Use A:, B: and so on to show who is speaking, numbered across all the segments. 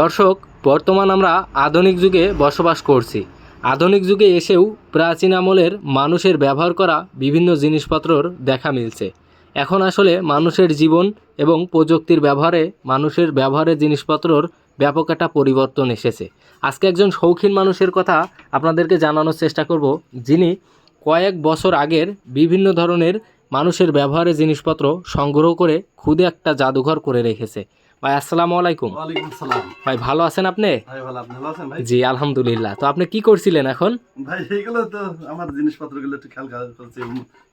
A: দর্শক, বর্তমান আমরা আধুনিক যুগে বসবাস করছি। আধুনিক যুগে এসেও প্রাচীন আমলের মানুষের ব্যবহার করা বিভিন্ন জিনিসপত্রর দেখা মিলছে। এখন আসলে মানুষের জীবন এবং প্রযুক্তির ব্যবহারে মানুষের ব্যবহারের জিনিসপত্রর ব্যাপক একটা পরিবর্তন এসেছে। আজকে একজন শৌখিন মানুষের কথা আপনাদেরকে জানানোর চেষ্টা করব, যিনি কয়েক বছর আগের বিভিন্ন ধরনের মানুষের ব্যবহারের জিনিসপত্র সংগ্রহ করে খুদে একটা জাদুঘর করে রেখেছে। ভাই আসসালামু আলাইকুম।
B: ওয়ালাইকুম সালাম।
A: ভাই ভালো আছেন আপনি?
B: ভাই ভালো। আপনি ভালো আছেন ভাই?
A: জি আলহামদুলিল্লাহ। তো আপনি কি করছিলেন এখন?
B: ভাই এইগুলো তো আমার জিনিসপত্রগুলো একটু খেয়াল করা- করছি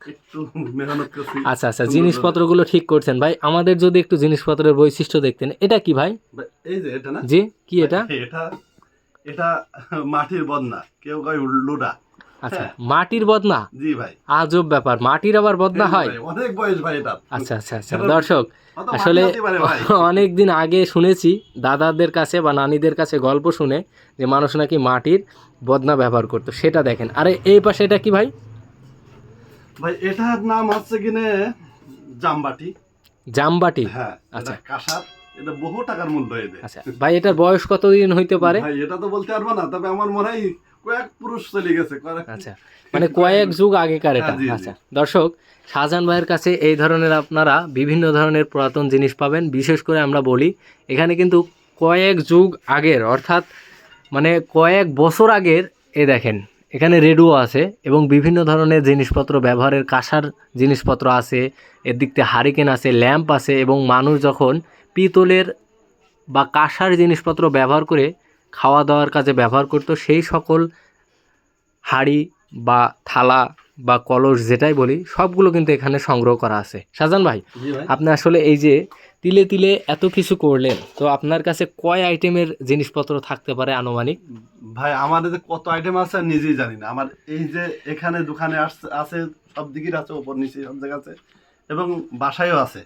B: একটু মেহনত করছি।
A: আচ্ছা আচ্ছা জিনিসপত্রগুলো ঠিক করছেন। ভাই আমাদের যদি একটু জিনিসপত্রের বৈশিষ্ট্য দেখতেন এটা কি ভাই?
B: ভাই, এই যে এটা না?
A: জি কি এটা?
B: এটা এটা মাটির বদনা কেউ কয় লুডা।
A: আচ্ছা। মাটির বদনা?
B: জি ভাই।
A: আজব ব্যাপার মাটির আবার বদনা হয়?
B: অনেক বয়স ভাই এটা।
A: আচ্ছা আচ্ছা আচ্ছা দর্শক আসলে। অনেক দিন আগে শুনেছি দাদাদের কাছে বা নানিদের কাছে গল্প শুনে যে মানুষ নাকি মাটির বদনা ব্যবহার করতো সেটা দেখেন। আরে এই পাশে এটা কি ভাই?
B: ভাই এটার নাম হচ্ছে কিনে জামবাটি।
A: জামবাটি?
B: হ্যাঁ
A: আচ্ছা।
B: কাঁসার এটা বহু টাকার মূল্য এদের।
A: আচ্ছা ভাই এটার বয়স কতদিন হইতে পারে?
B: ভাই এটা তো বলতে পারব না তবে আমার মনে হয় কয়েক পুরুষ চলে গেছে
A: আচ্ছা মানে কয়েক যুগ আগেকার এটা
B: হ্যাঁ।
A: আচ্ছা দর্শক শাহজাহান ভাইয়ের কাছে এই ধরনের আপনারা বিভিন্ন ধরনের পুরাতন জিনিস পাবেন বিশেষ করে আমরা বলি এখানে কিন্তু কয়েক যুগ আগের অর্থাৎ মানে কয়েক বছর আগের এ দেখেন এখানে রেডিও আছে এবং বিভিন্ন ধরনের জিনিসপত্র ব্যবহারের কাঁসার জিনিসপত্র আছে এর দিক থেকে হারিকেন আছে ল্যাম্প আছে এবং মানুষ যখন পিতলের বা কাঁসার জিনিসপত্র ব্যবহার করে খাওয়া দাওয়ার কাজে ব্যবহার করতো সেই সকল হাঁড়ি বা থালা বা কলস যেটাই বলি সবগুলো কিন্তু এখানে সংগ্রহ করা আছে। শাহজান ভাই আপনি আসলে এই যে তিলে তিলে এত কিছু করলেন তো আপনার কাছে কয় আইটেমের জিনিসপত্র থাকতে পারে আনুমানিক?
B: ভাই আমাদের যে কত আইটেম আছে নিজেই জানি না। আমার এই যে এখানে দোকানে আসছে আছে সব দিকেই আছে ওপর নিচে সব জায়গা আছে এবং বাসায়ও আছে।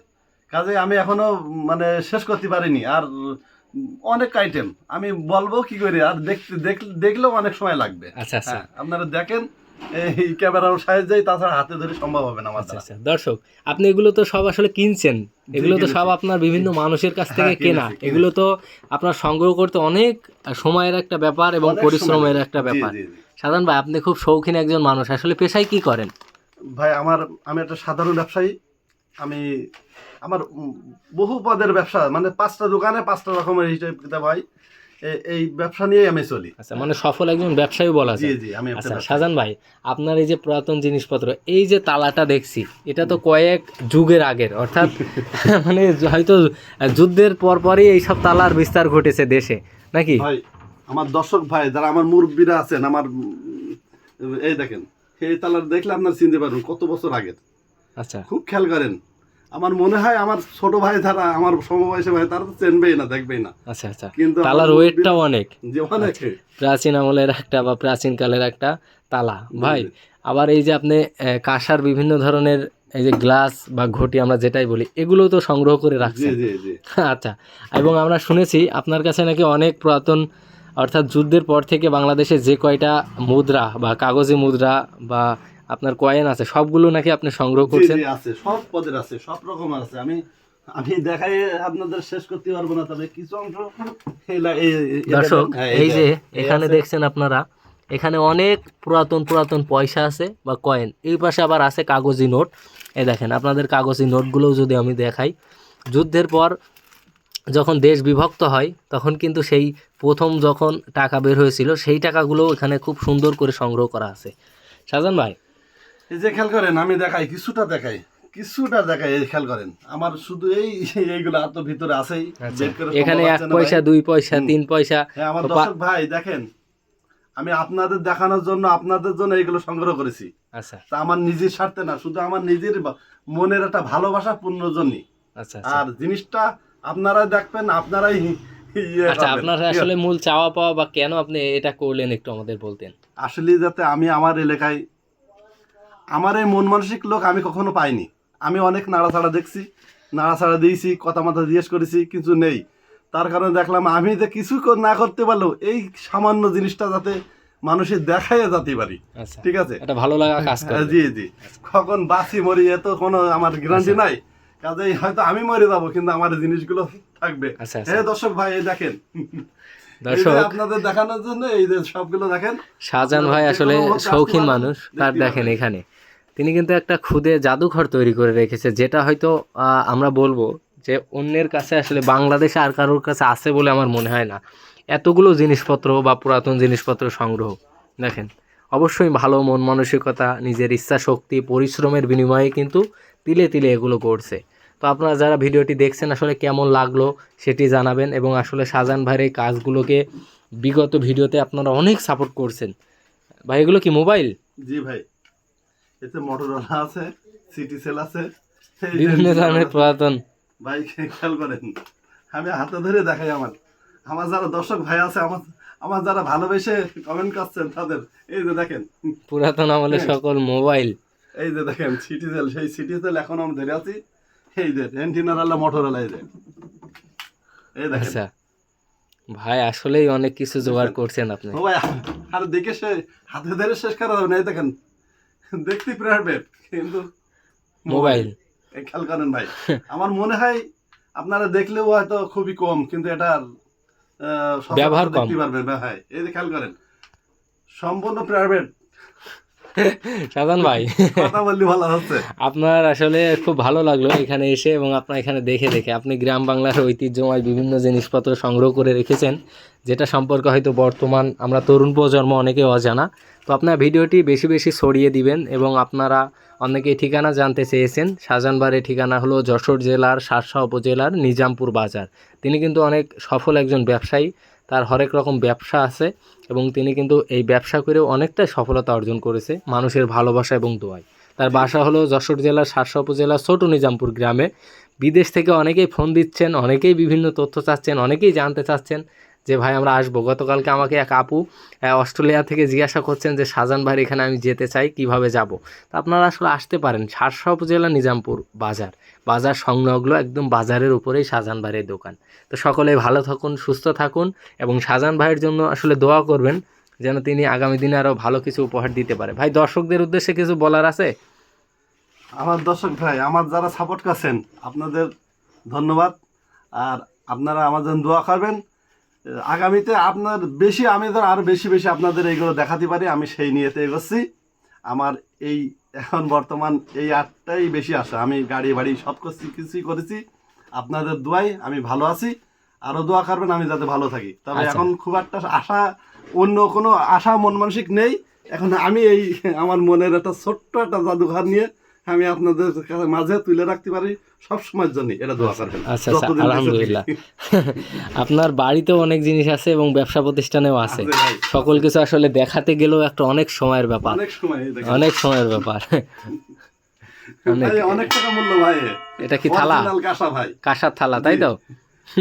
B: কাজে আমি এখনও মানে শেষ করতে পারিনি। আর অনেক আইটেম আমি বলব কি করে আর দেখতে দেখ- দেখলেও অনেক সময় লাগবে।
A: আচ্ছা আচ্ছা।
B: হ্যাঁ আপনারা দেখেন এই ক্যামেরার সাহায্যে তাছাড়া হাতে ধরে সম্ভব হবে না আমার
A: আচ্ছা আচ্ছা। দর্শক আপনি এগুলো তো সব আসলে কিনছেন। এগুলো তো সব আপনার বিভিন্ন মানুষের কাছ থেকে
B: হ্যাঁ,
A: কেনা। এগুলো তো আপনার সংগ্রহ করতে অনেক সময়ের একটা ব্যাপার এবং পরিশ্রমের একটা ব্যাপার। সাধারণ ভাই আপনি খুব শৌখিন একজন মানুষ। আসলে পেশায় কি করেন?
B: ভাই আমার আমি একটা সাধারণ ব্যবসায়ী। আমি আমার বহু পদের ব্যবসা মানে পাঁচটা দোকানে পাঁচটা রকমের হিসেব কিতাব হয়। এই ব্যবসা নিয়েই আমি চলি।
A: আচ্ছা মানে সফল একজন ব্যবসায়ী বলা
B: জি
A: যায়।
B: জি আমি
A: আচ্ছা। শাহজান ভাই আপনার এই যে পুরাতন জিনিসপত্র এই যে তালাটা দেখছি এটা তো কয়েক যুগের আগের অর্থাৎ মানে হয়তো যুদ্ধের পরপরই এই সব তালার বিস্তার ঘটেছে দেশে নাকি?
B: ভাই আমার দর্শক ভাই যারা আমার মুরব্বীরা আছেন আমার এই দেখেন এই তালার দেখলে আপনার চিনতে পারবেন কত বছর আগের।
A: আচ্ছা।
B: খুব খেয়াল করেন আমার মনে হয় আমার ছোট ভাই যারা আমার সমবয়সী ভাই তারা তো চেনবেই না দেখবেই না।
A: আচ্ছা আচ্ছা।
B: কিন্তু
A: তালার ওয়েটটাও অনেক।
B: যে অনেক।
A: প্রাচীন আমলের একটা বা প্রাচীন কালের একটা তালা। ভাই আবার এই যে আপনি কাঁসার বিভিন্ন ধরনের এই যে গ্লাস বা ঘটি আমরা যেটাই বলি এগুলো তো সংগ্রহ করে
B: জি।
A: আচ্ছা এবং আমরা শুনেছি আপনার কাছে নাকি অনেক পুরাতন অর্থাৎ যুদ্ধের পর থেকে বাংলাদেশে যে কয়টা মুদ্রা বা কাগজি মুদ্রা বা আপনার কয়েন আছে সবগুলো নাকি আপনি সংগ্রহ করছেন?
B: আছে সব পদের আছে সব রকম আছে। আমি আমি দেখাই আপনাদের শেষ করতে পারব না তবে কিছু অংশ
A: দর্শক
B: হ্যাঁ,
A: এই যে এখানে দেখছেন আপনারা এখানে অনেক পুরাতন পুরাতন পয়সা আছে বা কয়েন এই পাশে আবার আছে কাগজি নোট। এই দেখেন আপনাদের কাগজি নোটগুলোও যদি আমি দেখাই। যুদ্ধের পর যখন দেশ বিভক্ত হয় তখন কিন্তু সেই প্রথম যখন টাকা বের হয়েছিল সেই টাকাগুলো এখানে খুব সুন্দর করে সংগ্রহ করা আছে। শাহজান ভাই
B: এই যে খেয়াল করেন আমি দেখাই কিছুটা দেখাই কিছুটা দেখাই এই খেয়াল করেন। আমার শুধু এই এইগুলো আর তো ভিতরে আছেই করে
A: এখানে এক পয়সা দুই পয়সা তিন পয়সা
B: হ্যাঁ আমার দর্শক ভাই দেখেন আমি আপনাদের দেখানোর জন্য আপনাদের জন্য এইগুলো সংগ্রহ করেছি।
A: আচ্ছা।
B: তা আমার নিজের স্বার্থে না শুধু আমার নিজের মনের একটা ভালোবাসা পূর্ণ জন্যই
A: আচ্ছা আচ্ছা।
B: আর জিনিসটা আপনারাই দেখবেন আপনারাই ইয়ে
A: আচ্ছা। আপনার আসলে মূল চাওয়া পাওয়া বা কেন আপনি এটা করলেন একটু আমাদের বলতেন?
B: আসলে যাতে আমি আমার এলাকায় আমার এই মন মানসিক লোক আমি কখনো পাইনি। আমি অনেক নাড়াচাড়া দেখছি নাড়াচাড়া দিয়েছি কথা মাথা জিজ্ঞেস করেছি কিছু নেই। তার কারণে দেখলাম আমি যে কিছু না করতে পারলেও এই সামান্য জিনিসটা যাতে মানুষের দেখাই যেতে পারি।
A: আচ্ছা
B: ঠিক আছে?
A: এটা ভালো লাগা কাজ করে।
B: জি জি। কখন বাসি মরি এত কোনো আমার গ্যারান্টি। নাই। কাজেই হয়তো আমি মরে যাব কিন্তু আমার জিনিসগুলো থাকবে। হ্যাঁ দর্শক ভাই এই দেখেন।
A: দর্শক।
B: আপনাদের দেখানোর জন্য এই যে সবগুলো দেখেন।
A: শাহজাহান ভাই আসলে শৌখিন মানুষ তার দেখেন এখানে। তিনি কিন্তু একটা খুদে জাদুঘর তৈরি করে রেখেছে, যেটা হয়তো আমরা বলব যে অন্যের কাছে আসলে বাংলাদেশে আর কারোর কাছে আছে বলে আমার মনে হয় না। এতগুলো জিনিসপত্র বা পুরাতন জিনিসপত্র সংগ্রহ, দেখেন, অবশ্যই ভালো মন মানসিকতা, নিজের ইচ্ছা শক্তি, পরিশ্রমের বিনিময়ে কিন্তু তিলে তিলে এগুলো করছে তো আপনারা যারা ভিডিওটি দেখছেন, আসলে কেমন লাগল সেটি জানাবেন এবং আসলে সাজান ভাইয়ের এই কাজগুলোকে বিগত ভিডিওতে আপনারা অনেক সাপোর্ট করছেন। ভাই, এগুলো কি মোবাইল
B: জি ভাই। এতে মোটরওয়ালা আছে সিটি সেল আছে
A: বিভিন্ন ধরনের পুরাতন।
B: ভাই খেয়াল করেন। আমি হাতে ধরে দেখাই আমার। আমার যারা দর্শক ভাই আছে আমার আমার যারা ভালোবেসে কমেন্ট করছেন তাদের এই যে দেখেন।
A: পুরাতন আমলের সকল মোবাইল।
B: এই যে দেখেন সিটি সেল সেই সিটি সেল এখন আমি ধরে আছি। এই যে এন্টিনার আল্লাহ মোটরওয়ালা এই যে। এই দেখেন।
A: আচ্ছা। ভাই আসলেই অনেক কিছু জোগাড় করছেন আপনি।
B: ভাই আর দেখে সে হাতে ধরে শেষ করা যাবে না। এই দেখেন দেখতে প্রাইভেট কিন্তু
A: মোবাইল।
B: এই খেয়াল করেন ভাই। আমার মনে হয় আপনারা দেখলেও হয়তো খুবই কম কিন্তু এটার
A: ব্যবহার কম।
B: পারবেন ভাই এই যে খেয়াল করেন সম্পূর্ণ প্রাইভেট
A: শাহজাহান ভাই।
B: কথা বললি ভালো হচ্ছে।
A: আপনার আসলে খুব ভালো লাগল এখানে এসে এবং আপনার এখানে দেখে দেখে। আপনি গ্রাম বাংলার ঐতিহ্যময় বিভিন্ন জিনিসপত্র সংগ্রহ করে রেখেছেন যেটা সম্পর্কে হয়তো বর্তমান আমরা তরুণ প্রজন্ম অনেকে অজানা। তো আপনার ভিডিওটি বেশি বেশি ছড়িয়ে দিবেন এবং আপনারা অনেকেই ঠিকানা জানতে চেয়েছেন। শাহজাহানবাড়ির ঠিকানা হলো যশোর জেলার শার্শা উপজেলার নিজামপুর বাজার। তিনি কিন্তু অনেক সফল একজন ব্যবসায়ী। তার হরেক রকম ব্যবসা আছে এবং তিনি কিন্তু এই ব্যবসা করেও অনেকটা সফলতা অর্জন করেছে মানুষের ভালোবাসা এবং দোয়ায়। তার বাসা হলো যশোর জেলার শার্শা উপজেলার ছোট নিজামপুর গ্রামে। বিদেশ থেকে অনেকেই ফোন দিচ্ছেন, অনেকেই বিভিন্ন তথ্য চাচ্ছেন, অনেকেই জানতে চাচ্ছেন যে, ভাই, আমরা আসব। গতকালকে আমাকে এক আপু অস্ট্রেলিয়া থেকে জিজ্ঞাসা করছেন যে শাহজাহান ভাই, এখানে আমি যেতে চাই, কীভাবে যাব? তা আপনারা আসলে আসতে পারেন। শার্শা উপজেলা নিজামপুর বাজার। বাজার সংলগ্ন একদম বাজারের উপরেই শাহজাহান ভাইয়ের দোকান। তো সকলে ভালো থাকুন, সুস্থ থাকুন এবং শাহজাহান ভাইয়ের জন্য আসলে দোয়া করবেন যেন তিনি আগামী দিনে আরও ভালো কিছু উপহার দিতে পারে। ভাই, দর্শকদের উদ্দেশ্যে কিছু বলার আছে?
B: আমার দর্শক ভাই, আমার যারা সাপোর্ট করছেন, আপনাদের ধন্যবাদ। আর আপনারা আমার জন্য দোয়া করবেন। আগামীতে আপনার বেশি আমি ধর আরও বেশি বেশি আপনাদের এইগুলো দেখাতে পারি আমি সেই নিয়েতে এগোচ্ছি। আমার এই এখন বর্তমান এই আটটাই বেশি আসে আমি গাড়ি বাড়ি সব করছি কিছুই করেছি। আপনাদের দোয়াই আমি ভালো আছি। আরও দোয়া করবেন আমি যাতে ভালো থাকি। তবে
A: আচ্ছা।
B: এখন খুব একটা আশা অন্য কোনো আশা মন মানসিক নেই। এখন আমি এই আমার মনের একটা ছোট্ট একটা জাদুঘর নিয়ে আমি আপনাদের মাঝে তুলে রাখতে পারি সব সময়ের জন্য এটা দোয়া করবেন।
A: আচ্ছা আচ্ছা। আলহামদুলিল্লাহ। আপনার বাড়িতেও অনেক জিনিস আছে এবং ব্যবসা প্রতিষ্ঠানেও আছে।
B: আছে
A: সকল কিছু আসলে দেখাতে গেলেও একটা অনেক সময়ের ব্যাপার।
B: অনেক সময়
A: অনেক সময়ের ব্যাপার। অনেক
B: টাকা মূল্য ভাই।
A: এটা কি থালা?
B: কাঁসা ভাই।
A: কাঁসার থালা তাই তো?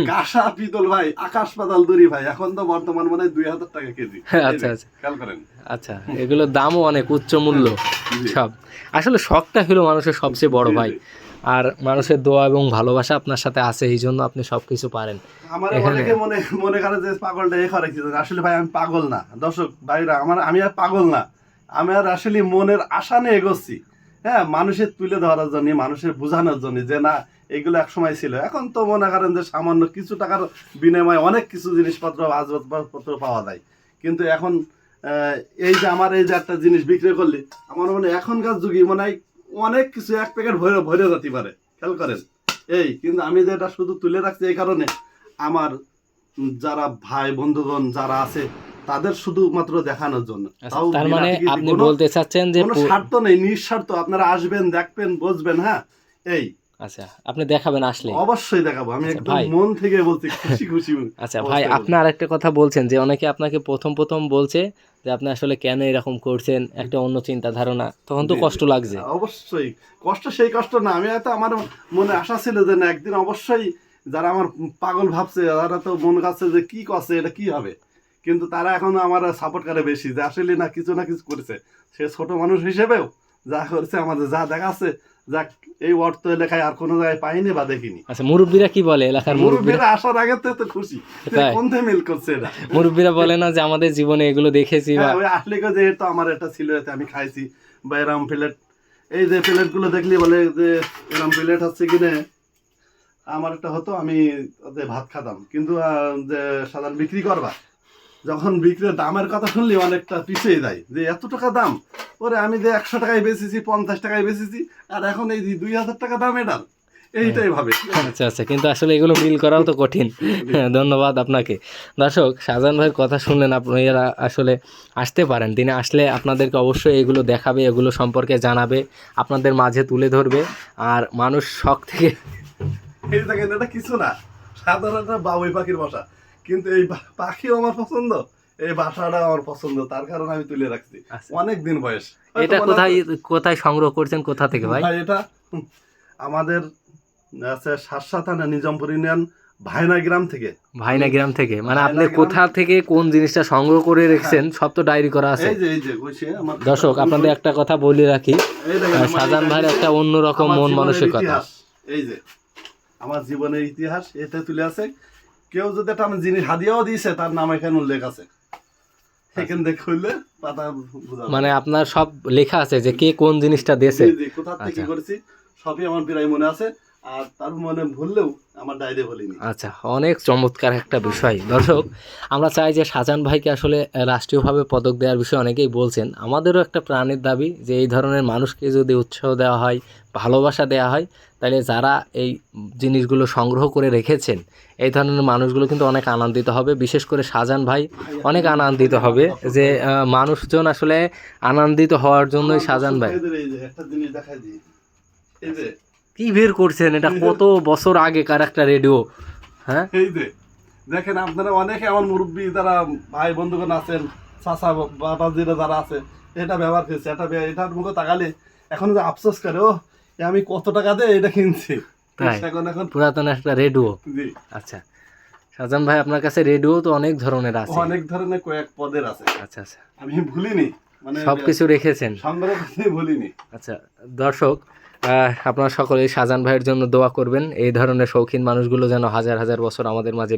B: কাঁসা পিতল ভাই আকাশ পাতাল দড়ি ভাই এখন তো বর্তমান মানে দুই হাজার টাকা কেজি।
A: আচ্ছা, আচ্ছা।
B: খেয়াল করেন।
A: আচ্ছা এগুলোর দামও অনেক উচ্চ মূল্য সব। আসলে শখটা হলো মানুষের সবচেয়ে বড় ভাই। আর মানুষের দোয়া এবং ভালোবাসা আপনার সাথে আছে এই জন্য আপনি সবকিছু পারেন।
B: আমার অনেকে মনে মনে করে যে পাগলটা এ করে আসলে ভাই আমি পাগল না। দর্শক ভাইরা আমার আমি আর পাগল না। আমি আর আসলে মনের আশা নিয়ে এগোচ্ছি। হ্যাঁ মানুষের তুলে ধরার জন্য, মানুষের বোঝানোর জন্য যে না, এগুলো এক সময় ছিল। এখন তো মনে করেন যে সামান্য কিছু টাকার বিনিময়ে অনেক কিছু জিনিসপত্র, আসবাবপত্র পাওয়া যায়। কিন্তু এখন এই যে আমার এই যে একটা জিনিস বিক্রি করলি, আমার মনে এখনকার যুগে মনে হয় অনেক কিছু এক প্যাকেট ভরে ভরে যেতে পারে। খেয়াল করেন। এই, কিন্তু আমি যেটা শুধু তুলে রাখছি এই কারণে, আমার যারা ভাই বন্ধুগণ যারা আছে তাদের শুধুমাত্র দেখানোর জন্য।
A: আচ্ছা, তার মানে আপনি বলতে চাচ্ছেন যে
B: কোনো স্বার্থ নেই নিঃস্বার্থ। আপনারা আসবেন দেখবেন বুঝবেন হ্যাঁ? এই।
A: আচ্ছা আপনি দেখাবেন আসলে।
B: অবশ্যই দেখাবো। আমি
A: আচ্ছা,
B: একদম মন থেকে বলছি খুশি খুশি
A: আচ্ছা ভাই আপনি আরেকটা কথা বলছেন যে অনেকে আপনাকে প্রথম প্রথম বলছে যে আপনি আসলে কেন এরকম করছেন একটা অন্য চিন্তা ধারণা তখন তো কষ্ট লাগছে।
B: অবশ্যই। কষ্ট সেই কষ্ট না। আমি হয়তো আমার মনে আশা ছিল যে না একদিন অবশ্যই যারা আমার পাগল ভাবছে তারা তো মন কাছে যে কি করছে এটা কি হবে? কিন্তু তারা এখন আমার সাপোর্ট করে বেশি যে আসলে না কিছু না কিছু করেছে। সে ছোট মানুষ হিসেবেও যা করেছে আমাদের যা দেখাচ্ছে যাক এই অর্থ লেখায় আর কোনো জায়গায় পাইনি বা দেখিনি।
A: আচ্ছা মুরব্বীরা কি বলে এলাকার মুরব্বীরা?
B: আসার আগে তো তো খুশি। কোন থেকে মিল করছে এটা
A: মুরব্বীরা বলে না যে আমাদের জীবনে এগুলো দেখেছি বা
B: হ্যাঁ ওই আসলে যে এটা আমার এটা ছিল এতে আমি খাইছি। বা এরম প্লেট এই যে প্লেটগুলো দেখলি বলে যে এরকম প্লেট হচ্ছে কিনে আমার একটা হতো আমি ভাত খাতাম। কিন্তু যে সাধারণ বিক্রি করবা যখন বিক্রির দামের কথা শুনলি অনেকটা পিছিয়ে যায় যে এত টাকা দাম? ওরে আমি যে একশো টাকায় বেচেছি পঞ্চাশ টাকায় বেচেছি আর এখন এই যে দুই হাজার টাকা দাম এটার এইটাই ভাবে।
A: আচ্ছা আচ্ছা কিন্তু আসলে এগুলো মিল করাও তো কঠিন। ধন্যবাদ আপনাকে। দর্শক শাহজাহান ভাইয়ের কথা শুনলেন আপনারা আসলে আসতে পারেন। তিনি আসলে আপনাদেরকে অবশ্যই এগুলো দেখাবে এগুলো সম্পর্কে জানাবে আপনাদের মাঝে তুলে ধরবে। আর মানুষ শখ থেকে
B: এই দেখেন এটা কিছু না। সাধারণ বাবুই পাখির বাসা। কিন্তু এই পা- পাখিও আমার পছন্দ। এই বাসাটা আমার পছন্দ তার কারণে আমি তুলে রাখছি।
A: আচ্ছা।
B: অনেক দিন বয়স
A: এটা কোথায় কোথায় সংগ্রহ করছেন? কোথা থেকে ভাই?
B: ভাই এটা আমাদের আছে সাতসা থানা নিজামপুর ইউনিয়ন ভাইনা গ্রাম থেকে।
A: ভাইনা গ্রাম থেকে। মানে আপনি কোথা থেকে কোন জিনিসটা সংগ্রহ করে রেখেছেন সব তো ডায়েরি করা আছে।
B: এই যে এই যে কইছে আমার
A: দর্শক আপনাদের একটা কথা বলে রাখি।
B: এই-
A: ভাইয়ের একটা অন্যরকম মন মানসিকতা।
B: এই যে আমার জীবনের ইতিহাস এতে তুলে আছে। কেউ যদি একটা আমি জিনিস হাদিয়াও দিয়েছে তার নাম এখানে উল্লেখ আছে। এখান থেকে হইলে পাতা
A: মানে আপনার সব লেখা আছে যে কে কোন জিনিসটা দিয়েছে।
B: কোথা থেকে
A: আচ্ছা।
B: করেছি সবই আমার প্রায় মনে আছে। আর তার মনে ভুললেও আমার ডায়েরি বলিনি।
A: আচ্ছা অনেক চমৎকার একটা বিষয়। দর্শক আমরা চাই যে শাহজাহান ভাইকে আসলে রাষ্ট্রীয়ভাবে পদক দেওয়ার বিষয়ে অনেকেই বলছেন। আমাদেরও একটা প্রাণের দাবি যে এই ধরনের মানুষকে যদি উৎসাহ দেওয়া হয় ভালোবাসা দেওয়া হয় তাহলে যারা এই জিনিসগুলো সংগ্রহ করে রেখেছেন এই ধরনের মানুষগুলো কিন্তু অনেক আনন্দিত হবে। বিশেষ করে শাহজাহান ভাই অনেক আনন্দিত হবে যে মানুষজন আসলে আনন্দিত হওয়ার জন্যই শাহজাহান ভাই।
B: একটা জিনিস দেখাই দিই। এই যে
A: কি বের করছেন? এটা কত বছর আগেকার একটা রেডিও হ্যাঁ?
B: এই যে দেখেন আপনারা অনেকে আমার মুরব্বী যারা ভাই বন্ধুগণ আছেন চাচা বাবাজিরা যারা আছে এটা ব্যবহার করেছে এটা এটার মুখে তাকালে এখন যে আফসোস করে ও আমি কত টাকা দিয়ে এটা কিনছি? এখন
A: পুরাতন একটা রেডিও
B: জি।
A: আচ্ছা। শাহজাহান ভাই আপনার কাছে রেডিও তো অনেক ধরনের আছে।
B: অনেক ধরনের কয়েক পদের আছে।
A: আচ্ছা আচ্ছা।
B: আমি ভুলিনি মানে
A: সবকিছু রেখেছেন।
B: সংগ্রহ ভুলিনি।
A: আচ্ছা দর্শক আপনারা সকলে শাহজাহান ভাইয়ের জন্য দোয়া করবেন। এই ধরনের শৌখিন মানুষগুলো যেন হাজার হাজার বছর আমাদের মাঝে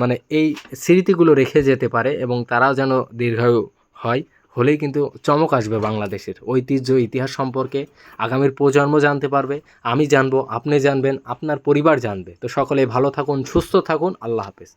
A: মানে এই স্মৃতিগুলো রেখে যেতে পারে এবং তারাও যেন দীর্ঘায়ু হয়, হলেই কিন্তু চমক আসবে বাংলাদেশের। ঐতিহ্য, ইতিহাস সম্পর্কে আগামীর প্রজন্ম জানতে পারবে, আমি জানব, আপনি জানবেন, আপনার পরিবার জানবে। তো সকলে ভালো থাকুন, সুস্থ থাকুন, আল্লাহ হাফেজ।